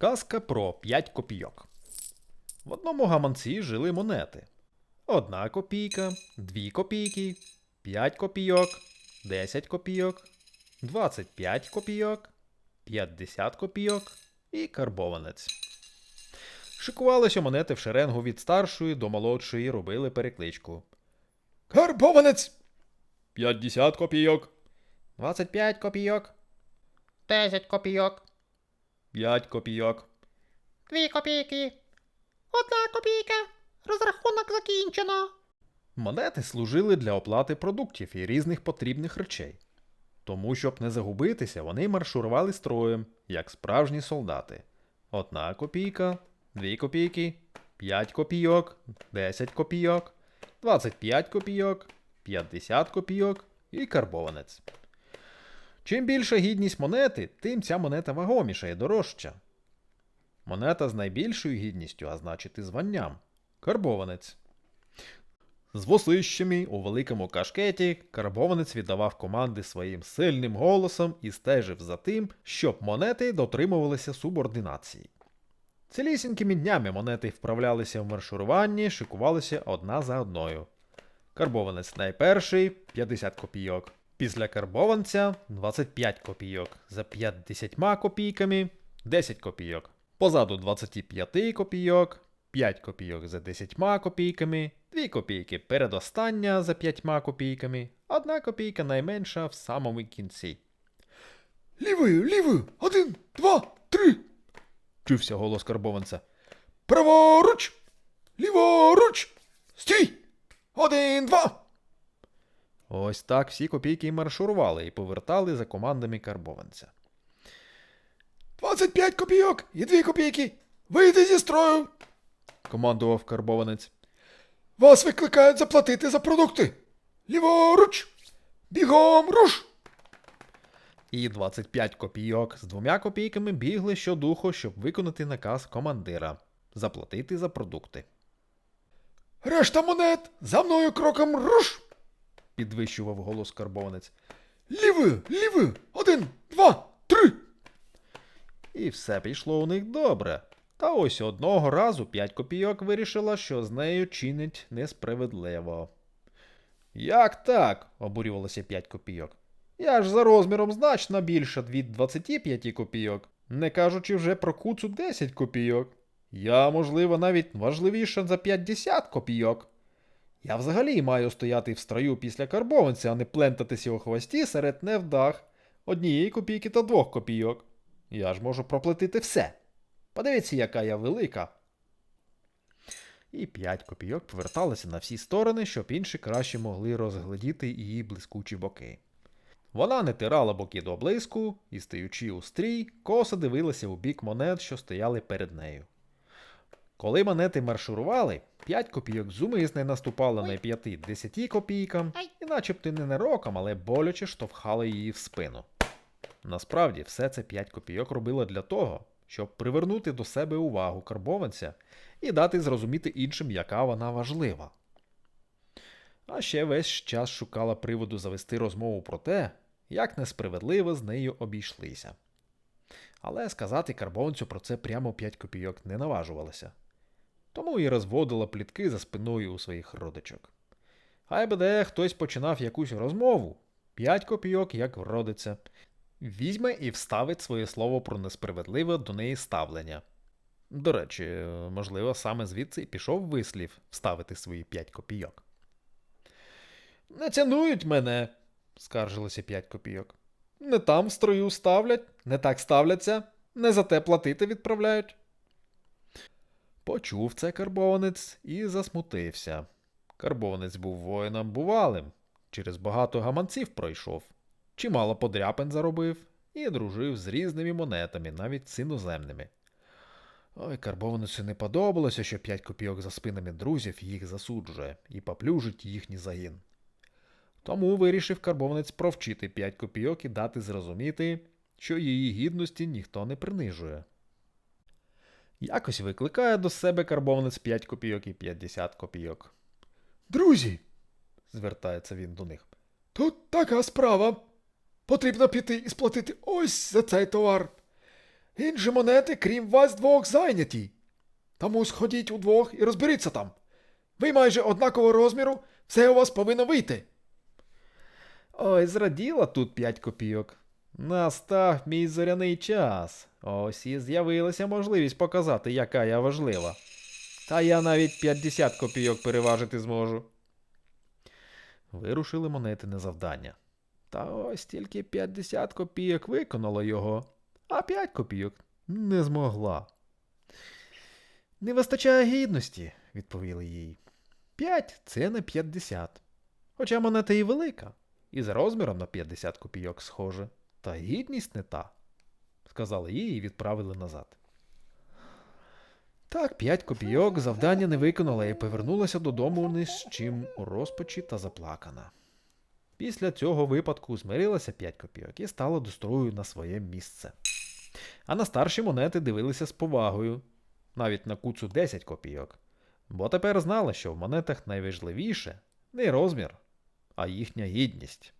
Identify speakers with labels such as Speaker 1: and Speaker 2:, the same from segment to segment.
Speaker 1: Казка про 5 копійок. В одному гаманці жили монети. Одна копійка, дві копійки, 5 копійок, 10 копійок, 25 копійок, 50 копійок і карбованець. Шикувалися монети в шеренгу від старшої до молодшої робили перекличку. Карбованець! 50 копійок. 25 копійок.
Speaker 2: 10 копійок,
Speaker 1: 5 копійок.
Speaker 2: 2 копійки, 1 копійка. Розрахунок закінчено.
Speaker 1: Монети служили для оплати продуктів і різних потрібних речей. Тому, щоб не загубитися, вони маршурували строєм, як справжні солдати. Одна копійка, дві копійки, 5 копійок, 10 копійок, 25 копійок, 50 копійок і карбованець. Чим більша гідність монети, тим ця монета вагоміша і дорожча. Монета з найбільшою гідністю, а значить і званням карбованець. З восищами у великому кашкеті карбованець віддавав команди своїм сильним голосом і стежив за тим, щоб монети дотримувалися субординації. Цілісінькими днями монети вправлялися в маршуруванні, шикувалися одна за одною. Карбованець найперший 50 копійок. Після карбованця 25 копійок. За 50 копійками 10 копійок. Позаду 25 копійок, 5 копійок за 10 копійками, 2 копійки передостання за 5 копійками, 1 копійка найменша в самому кінці.
Speaker 3: Лівою, лівою, один, два, три.
Speaker 1: Чувся голос карбованця.
Speaker 3: Праворуч, ліворуч, стій. Один, два.
Speaker 1: Ось так всі копійки й маршурували і повертали за командами карбованця.
Speaker 3: 25 копійок і 2 копійки. Вийди зі строю.
Speaker 1: Командував карбованець.
Speaker 3: Вас викликають заплатити за продукти. Ліворуч, бігом руш.
Speaker 1: І 25 копійок з двома копійками бігли щодуху, щоб виконати наказ командира заплатити за продукти.
Speaker 3: Решта монет за мною кроком руш.
Speaker 1: Підвищував голос карбованець.
Speaker 3: Лівою, лівою, один, два, три.
Speaker 1: І все пішло у них добре. Та ось одного разу 5 копійок вирішила, що з нею чинить несправедливо. Як так? обурювалося 5 копійок. Я ж за розміром значно більша від 25 копійок, не кажучи вже про куцу 10 копійок. Я, можливо, навіть важливіша за 50 копійок. Я взагалі маю стояти в строю після карбованця, а не плентатися у хвості серед невдах однієї копійки та двох копійок. Я ж можу проплатити все. Подивіться, яка я велика. І п'ять копійок поверталися на всі сторони, щоб інші краще могли розглядіти її блискучі боки. Вона не тирала боки до блиску і, стаючи у стрій, косо дивилася у бік монет, що стояли перед нею. Коли монети маршурували, 5 копійок зумисне наступало на 5-10 копійкам
Speaker 2: Ай.
Speaker 1: і начебто не ненароком, але боляче штовхали її в спину. Насправді, все це 5 копійок робило для того, щоб привернути до себе увагу карбованця і дати зрозуміти іншим, яка вона важлива. А ще весь час шукала приводу завести розмову про те, як несправедливо з нею обійшлися. Але сказати карбованцю про це прямо 5 копійок не наважувалася. Тому і розводила плітки за спиною у своїх родичок. Хай би де хтось починав якусь розмову, 5 копійок як вродиться, візьме і вставить своє слово про несправедливе до неї ставлення. До речі, можливо, саме звідси і пішов вислів вставити свої 5 копійок. Не цінують мене, скаржилося 5 копійок. Не там в строю ставлять, не так ставляться, не за те платити відправляють. Почув це карбованець і засмутився. Карбованець був воїном бувалим, через багато гаманців пройшов, чимало подряпин заробив і дружив з різними монетами, навіть з іноземними. Ой, карбованицю не подобалося, що 5 копійок за спинами друзів їх засуджує і поплюжить їхній загін. Тому вирішив карбованець провчити 5 копійок і дати зрозуміти, що її гідності ніхто не принижує. Якось викликає до себе карбованець 5 копійок і 50 копійок.
Speaker 3: Друзі,
Speaker 1: Звертається він до них.
Speaker 3: тут така справа. Потрібно піти і сплатити ось за цей товар. Інші монети, крім вас двох, зайняті. Тому сходіть удвох і розберіться там. Ви майже однакового розміру, все у вас повинно вийти.
Speaker 1: Ой, зраділа тут 5 копійок. Настав мій зоряний час. Ось і з'явилася можливість показати, яка я важлива. Та я навіть 50 копійок переважити зможу. Вирушили монети на завдання. Та ось тільки 50 копійок виконало його, а 5 копійок не змогла. Не вистачає гідності, відповіли їй. 5 це не 50. Хоча монета і велика, і за розміром на 50 копійок схоже, та гідність не та, сказали їй і відправили назад. Так, 5 копійок завдання не виконала і повернулася додому ні з чим у розпачі та заплакана. Після цього випадку змирилася 5 копійок і стала до строю на своє місце. А на старші монети дивилися з повагою, навіть на куцу 10 копійок. Бо тепер знала, що в монетах найважливіше не розмір, а їхня гідність.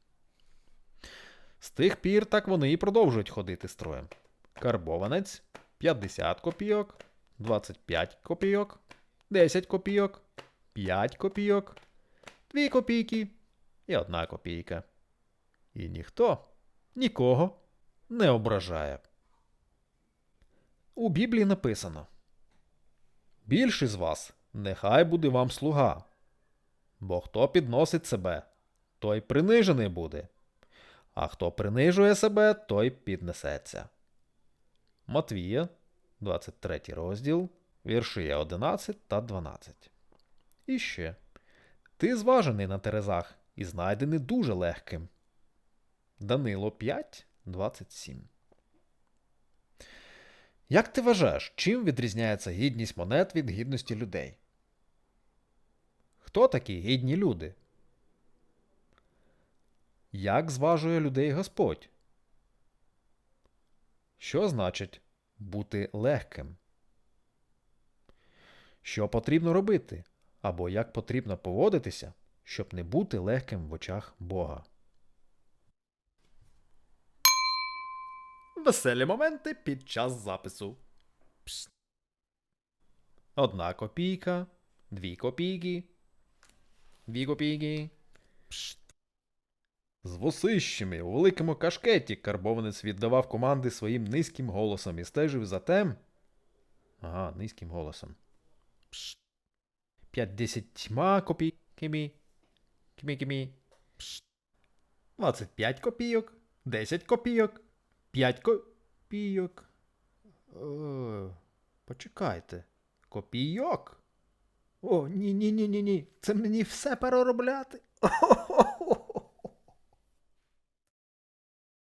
Speaker 1: З тих пір так вони і продовжують ходити строєм. Карбованець 50 копійок, 25 копійок, 10 копійок, 5 копійок, 2 копійки і 1 копійка. І ніхто нікого не ображає. У Біблії написано: Більший з вас нехай буде вам слуга. Бо хто підносить себе, той принижений буде, а хто принижує себе, той піднесеться. Матвія, 23 розділ, вірші 11 та 12. І ще. Ти зважений на терезах і знайдений дуже легким. Данило 5, 27. Як ти вважаєш, чим відрізняється гідність монет від гідності людей? Хто такі гідні люди? Як зважує людей Господь? Що значить бути легким? Що потрібно робити? Або як потрібно поводитися, щоб не бути легким в очах Бога? Веселі моменти під час запису. Пс. Одна копійка, дві копійки, дві копійки. Пшт. З вусищами у великому кашкеті карбованець віддавав команди своїм низьким голосом і стежив за тем. Ага, низьким голосом. П'ятдесятьма копійками. Кімі-кімі. Пшт. 25 копійок, 10 копійок, 5 копійок. Е, почекайте. Копійок? О, ні, ні, ні, ні, ні. Це мені все переробляти.